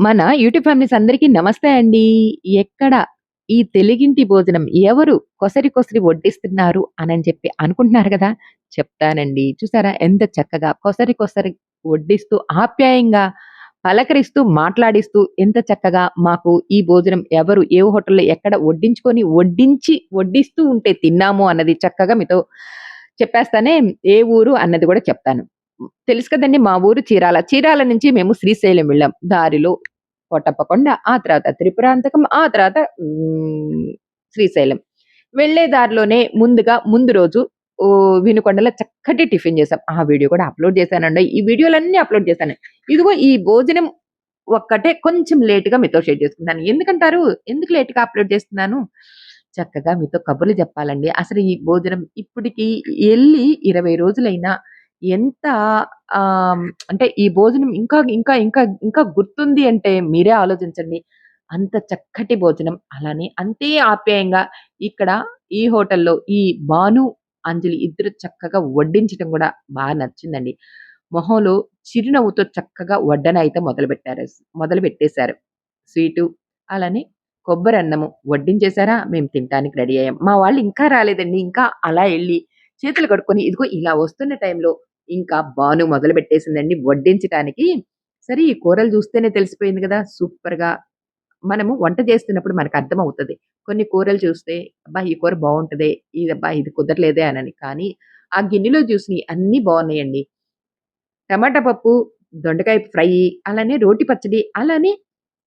మన YouTube families అందరికీ నమస్తే అండి. ఎక్కడ ఈ తెలుగింటి భోజనం ఎవరు కొసరి కొసరి వడ్డిస్తున్నారు అని చెప్పి అనుకుంటున్నారు కదా చెప్తానండి. చూసారా ఎంత చక్కగా కొసరి కొసరి వడ్డిస్తూ ఆప్యాయంగా పలకరిస్తూ, మాట్లాడిస్తూ ఎంత చక్కగా మాకు ఈ భోజనం ఎవరు ఏ హోటల్‌లో ఎక్కడ వడ్డించుకొని వడ్డించి వడ్డిస్తూ ఉంటే తిన్నాము అన్నది చక్కగా మీతో చెప్పేస్తానే ఏ ఊరు అన్నది కూడా చెప్తాను. తెలుసు కదండి మా ఊరు చీరాల. చీరాల నుంచి మేము శ్రీశైలం వెళ్ళాం. దారిలో కోటప్పకొండ, ఆ తర్వాత త్రిపురాంతకం, ఆ తర్వాత శ్రీశైలం. వెళ్ళే దారిలోనే ముందుగా ముందు రోజు వినుకొండలో చక్కటి టిఫిన్ చేసాం. ఆ వీడియో కూడా అప్‌లోడ్ చేశానండి ఈ వీడియోలన్నీ అప్‌లోడ్ చేశాను. ఇదిగో ఈ భోజనం ఒక్కటే కొంచెం లేట్‌గా మీతో షేర్ చేసుకున్నాను. ఎందుకంటారు? ఎందుకు లేట్‌గా అప్‌లోడ్ చేస్తున్నాను? చక్కగా మీతో కబుర్లు చెప్పాలండి. అసలు ఈ భోజనం ఇప్పటికి వెళ్ళి ఇరవై రోజులైనా ఎంత ఆహ్, అంటే ఈ భోజనం ఇంకా ఇంకా ఇంకా ఇంకా గుర్తుంది అంటే మీరే ఆలోచించండి. అంత చక్కటి భోజనం. అలానే అంతే ఆప్యాయంగా ఇక్కడ ఈ హోటల్‌లో ఈ భాను, అంజలి ఇద్దరు చక్కగా వడ్డించడం గూడా బా నచ్చిందండి. మొహంలో చిరునవ్వుతో చక్కగా వడ్డన అయితే మొదలుపెట్టారు. మొదలుపెట్టేశారు. స్వీటు అలానే కొబ్బరన్నము వడ్డించేసారా మేము తినటానికి రెడీ అయ్యాం. మా వాళ్ళు ఇంకా రాలేదండి. ఇంకా అలా ఎళ్ళి చేతులు కడుక్కొని ఇదిగో ఇలా వస్తున్న టైంలో ఇంకా బాను మొదలు పెట్టేసిందండి వడ్డించటానికి. సరే ఈ కూరలు చూస్తేనే తెలిసిపోయింది కదా సూపర్‌గా మనము వంట చేస్తున్నప్పుడు మనకు అవుతుంది కొన్ని కూరలు చూస్తే అబ్బా! ఈ కూర బాగుంటుంది ఇది అబ్బా! ఇది కుదరలేదే అనని. కానీ ఆ గిన్నెలో చూసినవి అన్నీ బాగున్నాయండి టమాటా పప్పు, దొండకాయ ఫ్రై, అలానే రోటి పచ్చడి, అలానే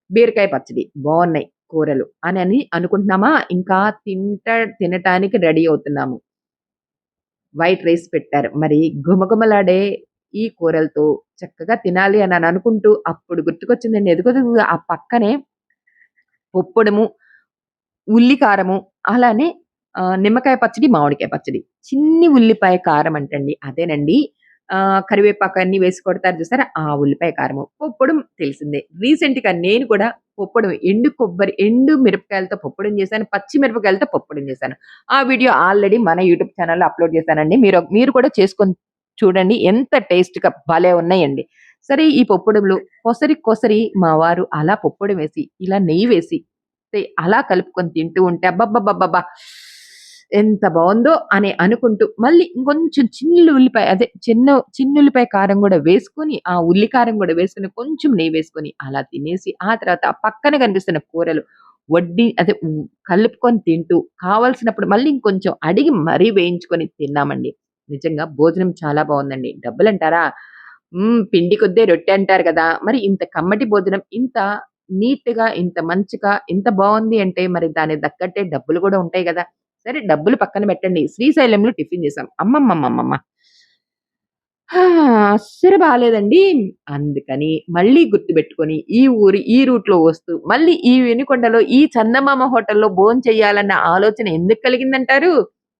బీరకాయ పచ్చడి బాగున్నాయి కూరలు అని అనుకుంటున్నామా, ఇంకా తింట తినటానికి రెడీ అవుతున్నాము. వైట్ రైస్ పెట్టారు. మరి గుమగుమలాడే ఈ కూరలతో చక్కగా తినాలి అని అనుకుంటూ అప్పుడు గుర్తుకొచ్చిందండి. ఎదుగు ఆ పక్కనే పొప్పడము, ఉల్లి కారము, అలానే నిమ్మకాయ పచ్చడి, మామిడికాయ పచ్చడి. చిన్ని ఉల్లిపాయ కారం అంటండి. అదేనండి. కరివేపాకు అన్ని వేసి కొడతారు చూసారా? ఆ ఉల్లిపాయ కారము. పొప్పడం తెలిసిందే. రీసెంట్‌గా నేను కూడా పొప్పడం ఎండు కొబ్బరి ఎండు మిరపకాయలతో పొప్పడం చేశాను. పచ్చి మిరపకాయలతో పొప్పడం చేశాను. ఆ వీడియో ఆల్రెడీ మన యూట్యూబ్ ఛానల్లో అప్‌లోడ్ చేశానండి. మీరు మీరు కూడా చేసుకొని చూడండి. ఎంత టేస్ట్‌గా భలే ఉన్నాయండి. సరే ఈ పొప్పడంలో కొసరి కొసరి మా వారు అలా పొప్పడం వేసి, ఇలా నెయ్యి వేసి అలా కలుపుకొని తింటూ ఉంటే అబ్బబ్బబ్బబ్బబ్బా! ఎంత బాగుందో అని అనుకుంటూ మళ్ళీ ఇంకొంచెం చిన్న ఉల్లిపాయ అదే చిన్న చిన్న ఉల్లిపాయ కారం కూడా వేసుకొని, ఆ ఉల్లి కారం కూడా వేసుకొని, కొంచెం నెయ్యి వేసుకొని అలా తినేసి, ఆ తర్వాత ఆ పక్కన కనిపిస్తున్న కూరలు వడ్డీ అదే కలుపుకొని తింటూ కావాల్సినప్పుడు మళ్ళీ ఇంకొంచెం అడిగి మరీ వేయించుకొని తిన్నామండి. నిజంగా భోజనం చాలా బాగుందండి. డబ్బులు అంటారా పిండి కొద్దే రొట్టె అంటారు కదా. మరి ఇంత కమ్మటి భోజనం ఇంత నీట్‌గా, ఇంత మంచిగా, ఇంత బాగుంది అంటే మరి దానికి తగ్గట్టే డబ్బులు కూడా ఉంటాయి కదా. సరే డబ్బులు పక్కన పెట్టండి. శ్రీశైలంలో టిఫిన్ చేసాం. అమ్మమ్మమ్మమ్మమ్మ! అస్సలు బాగాలేదండి అందుకని మళ్ళీ గుర్తుపెట్టుకొని ఈ ఊరు ఈ రూట్‌లో వస్తూ మళ్ళీ ఈ వెనుకొండలో ఈ చందమామ హోటల్‌లో భోంచేయాలన్న ఆలోచన ఎందుకు కలిగిందంటారు?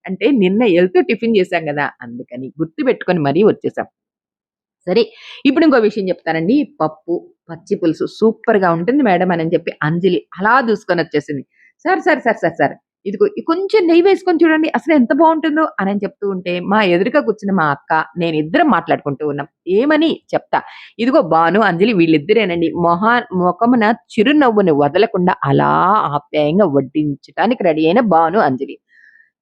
అంటే నిన్న వెళ్తూ టిఫిన్ చేశాం కదా అందుకని గుర్తుపెట్టుకొని మరీ వచ్చేసాం. సరే ఇప్పుడు ఇంకో విషయం చెప్తానండి. పప్పు, పచ్చి పులుసు సూపర్‌గా ఉంటుంది మేడం అని చెప్పి అంజలి అలా దూసుకొనొచ్చేసింది. Sir, sir, sir, sir, sir ఇదిగో కొంచెం నెయ్యి వేసుకొని చూడండి అసలు ఎంత బాగుంటుందో అని చెప్తూ ఉంటే మా ఎదురుగా కూర్చున్న మా అక్క, నేను ఇద్దరం మాట్లాడుకుంటూ ఉన్నాం. ఏమని చెప్తా. ఇదిగో భాను, అంజలి వీళ్ళిద్దరేనండి మొహా మొఖమున చిరునవ్వుని వదలకుండా అలా ఆప్యాయంగా వడ్డించటానికి రెడీ అయిన భాను, అంజలి.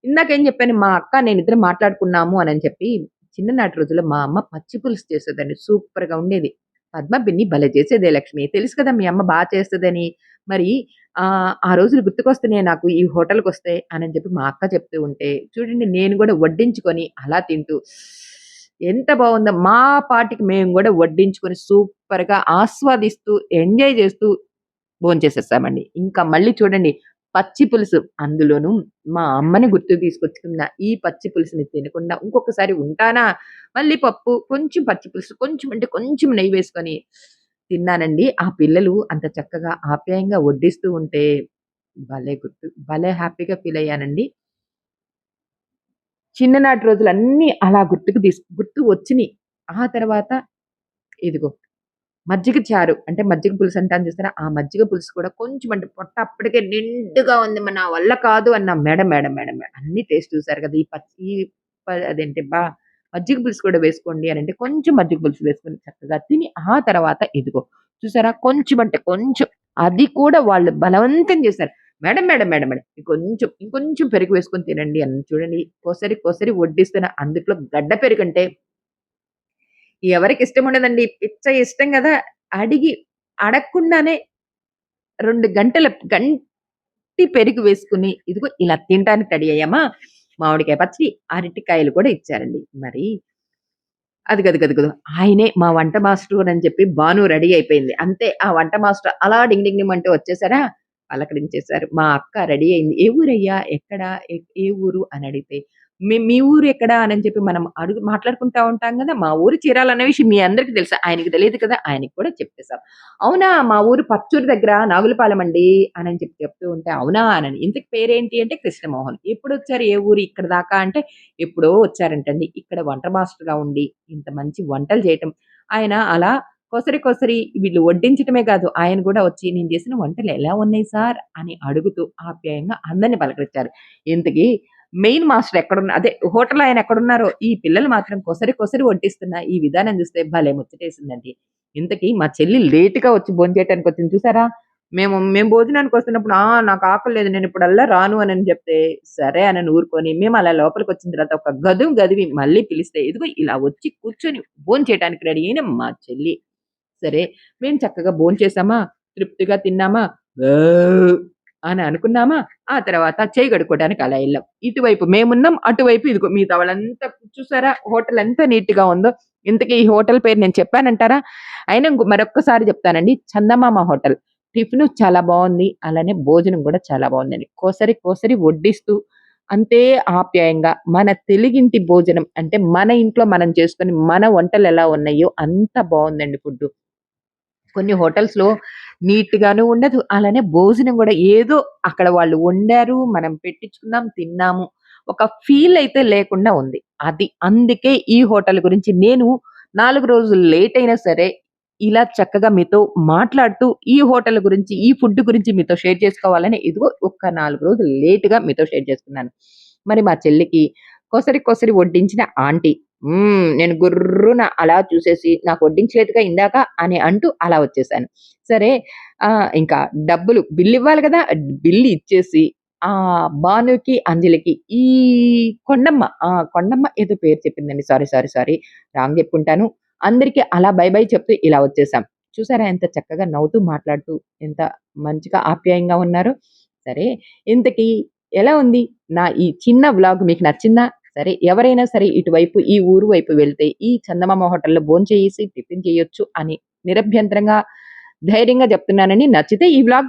ఇందాకేం చెప్పాను మా అక్క, నేను ఇద్దరు మాట్లాడుకున్నాము అని చెప్పి చిన్ననాటి రోజుల్లో మా అమ్మ పచ్చి పులుసు చేసేదండి. సూపర్‌గా ఉండేది. పద్మ పిన్ని భలే చేసేదే లక్ష్మి. తెలుసు కదా మీ అమ్మ బాగా చేస్తుందని మరి ఆ రోజులు గుర్తుకొస్తున్నాయి నాకు ఈ హోటల్‌కొస్తే అని చెప్పి మా అక్క చెప్తూ ఉంటే, చూడండి నేను కూడా వడ్డించుకొని అలా తింటూ ఎంత బాగుందో మా పాటికి మేము కూడా వడ్డించుకొని సూపర్‌గా ఆస్వాదిస్తూ, ఎంజాయ్ చేస్తూ భోంచేసేస్తామండి ఇంకా మళ్ళీ చూడండి పచ్చి పులుసు అందులోనూ మా అమ్మని గుర్తుకు తీసుకొచ్చుకున్న ఈ పచ్చి పులుసుని తినకుండా ఇంకొకసారి ఉంటానా? మళ్ళీ పప్పు, కొంచెం పచ్చి పులుసు, కొంచెం అంటే కొంచెం నెయ్యి వేసుకొని తిన్నానండి. ఆ పిల్లలు అంత చక్కగా ఆప్యాయంగా వడ్డిస్తూ ఉంటే భలే గుర్తు భలే హ్యాపీగా ఫీల్ అయ్యానండి. చిన్ననాటి రోజులన్నీ అలా గుర్తుకు తీస్ గుర్తు వచ్చినాయి ఆ తర్వాత ఇదిగో మజ్జిగ చారు అంటే మజ్జిగ పులుసు అంటాను చూసారా? ఆ మజ్జిగ పులుసు కూడా కొంచెం అంటే పొట్ట అప్పటికే నిండుగా ఉంది. మన వల్ల కాదు అన్న మేడం మేడం మేడం మేడం అన్ని టేస్ట్ చూసారు కదా! ఈ పచ్చి అదేంటి బా మజ్జిగ పులుసు కూడా వేసుకోండి అనంటే కొంచెం మజ్జిగ పులుసు వేసుకొని చక్కగా తిని ఆ తర్వాత ఇదిగో చూసారా? కొంచెం అంటే కొంచెం. అది కూడా వాళ్ళు బలవంతం చేశారు. మేడం, మేడం, మేడం, మేడం ఇంకొంచెం, ఇంకొంచెం పెరుగు వేసుకొని తినండి అని చూడండి. కోసరి కోసరి వడ్డిస్తున్న అందుట్లో గడ్డ పెరుగు అంటే ఎవరికి ఇష్టం ఉండదండి. పిచ్చ ఇష్టం కదా అడిగి అడగకుండానే రెండు గంటల గంటి పెరుగు వేసుకుని ఇదిగో ఇలా తినడానికి రెడీ అయ్యామా, మామిడికాయ పచ్చడి, అరటికాయలు కూడా ఇచ్చారండి. మరి అదిగదిగదిగో ఆయనే మా వంట మాస్టర్ అని చెప్పి బాను రెడీ అయిపోయింది. అంతే ఆ వంట మాస్టర్ అలా డింగ్ డింగ్ అంటూ వచ్చేసారా, పలకరించేశారు మా అక్క రెడీ అయింది. "ఏ ఊరయ్యా? ఎక్కడ? ఏ ఊరు?" అని అడిగితే, "మీ మీ ఊరు ఎక్కడ?" అని చెప్పి మనం అడుగు మాట్లాడుకుంటా ఉంటాం కదా మా ఊరు చీరాల అనే విషయం మీ అందరికి తెలుసు. ఆయనకి తెలియదు కదా! ఆయనకి కూడా చెప్పేశాం "అవునా! మా ఊరు పచ్చూరు దగ్గర నాగులపాలెం అండి" అని చెప్పి చెప్తూ ఉంటే, "అవునా!" అనని. ఇంతకు పేరేంటి?" అంటే కృష్ణమోహన్. ఎప్పుడు వచ్చారు ఏ ఊరు ఇక్కడ దాకా?" అంటే, "ఎప్పుడో వచ్చారంటండి. ఇక్కడ వంట మాస్టర్‌గా ఉండి ఇంత మంచి వంటలు చేయటం" ఆయన అలా కొసరి కొసరి వీళ్ళు వడ్డించటమే కాదు, ఆయన కూడా వచ్చి "నేను చేసిన వంటలు ఎలా ఉన్నాయి సార్?" అని అడుగుతూ ఆప్యాయంగా అందరిని పలకరించారు. ఇంతకీ మెయిన్ మాస్టర్ ఎక్కడున్న అదే హోటల్ ఆయన ఎక్కడున్నారో, ఈ పిల్లలు మాత్రం కొసరి కొసరి వడ్డిస్తున్న ఈ విధానం చూస్తే భలే ముచ్చటేసిందండి. ఇంతకీ మా చెల్లి లేట్‌గా వచ్చి భోంచేయటానికి వచ్చింది చూసారా? మేము మేము భోజనానికి వస్తున్నప్పుడు, "ఆ! నాకు ఆకలి లేదు. నేను ఇప్పుడల్లా రాను" అనని చెప్తే, సరే అని ఊరుకొని, మేము అలా లోపలికి వచ్చిన తర్వాత ఒక గదువు గదివి మళ్ళీ పిలిస్తే, ఇదిగో ఇలా వచ్చి కూర్చొని భోంచేయటానికి రెడీ అయిన మా చెల్లి. సరే, మేము చక్కగా భోంచేసామా, తృప్తిగా తిన్నామా, అని అనుకున్నామా, ఆ తర్వాత చెయ్యి కడుక్కోవడానికి అలా వెళ్ళాం ఇటువైపు మేమున్నాం, అటువైపు ఇదిగో మిగతా వాళ్ళంతా చూసారా హోటల్ ఎంత నీట్‌గా ఉందో. ఇంతకీ ఈ హోటల్ పేరు నేను చెప్పానంటారా? అయినా ఇంకో మరొక్కసారి చెప్తానండి. చందమామ హోటల్. టిఫిన్ చాలా బాగుంది అలానే భోజనం కూడా చాలా బాగుందండి కోసరి కోసరి వడ్డిస్తూ అంతే ఆప్యాయంగా మన తెలుగింటి భోజనం అంటే మన ఇంట్లో మనం చేసుకొని మన వంటలు ఎలా ఉన్నాయో అంత బాగుందండి ఫుడ్ కొన్ని హోటల్స్‌లో నీట్‌గాను ఉండదు. అలానే భోజనం కూడా ఏదో అక్కడ వాళ్ళు వండారు, మనం పెట్టించుకున్నాం, తిన్నాము. ఒక ఫీల్ అయితే లేకుండా ఉంది. అది అందుకే ఈ హోటల్ గురించి నేను నాలుగు రోజులు లేట్ అయినా సరే, ఇలా చక్కగా మీతో మాట్లాడుతూ ఈ హోటల్ గురించి, ఈ ఫుడ్ గురించి మీతో షేర్ చేసుకోవాలని ఇదిగో ఒక నాలుగు రోజులు లేట్‌గా మీతో షేర్ చేసుకున్నాను. మరి మా చెల్లికి కొసరి కొసరి వడ్డించిన ఆంటీ. నేను గుర్రున అలా చూసేసి నాకు వడ్డించలేదుగా ఇందాక అని అంటూ అలా వచ్చేసాను. సరే ఇంకా డబ్బులు బిల్ ఇవ్వాలి కదా బిల్లు ఇచ్చేసి ఆ భానుకి, అంజలికి ఈ కొండమ్మ ఆ! కొండమ్మ ఏదో పేరు చెప్పిందండి. సారీ, సారీ, సారీ రాంగ్ చెప్పుకుంటాను అందరికీ అలా బై బై చెప్తూ ఇలా వచ్చేసాం. చూసారా ఎంత చక్కగా నవ్వుతూ మాట్లాడుతూ ఎంత మంచిగా ఆప్యాయంగా ఉన్నారు సరే ఇంతకీ ఎలా ఉంది? నా ఈ చిన్న వ్లాగ్ మీకు నచ్చిందా? సరే ఎవరైనా సరే ఇటువైపు ఈ ఊరు వైపు వెళ్తే ఈ చందమామ హోటల్‌లో భోంచేసి టిఫిన్ చేయొచ్చు అని నిరభ్యంతరంగా, ధైర్యంగా చెప్తున్నానని నచ్చితే ఈ బ్లాగ్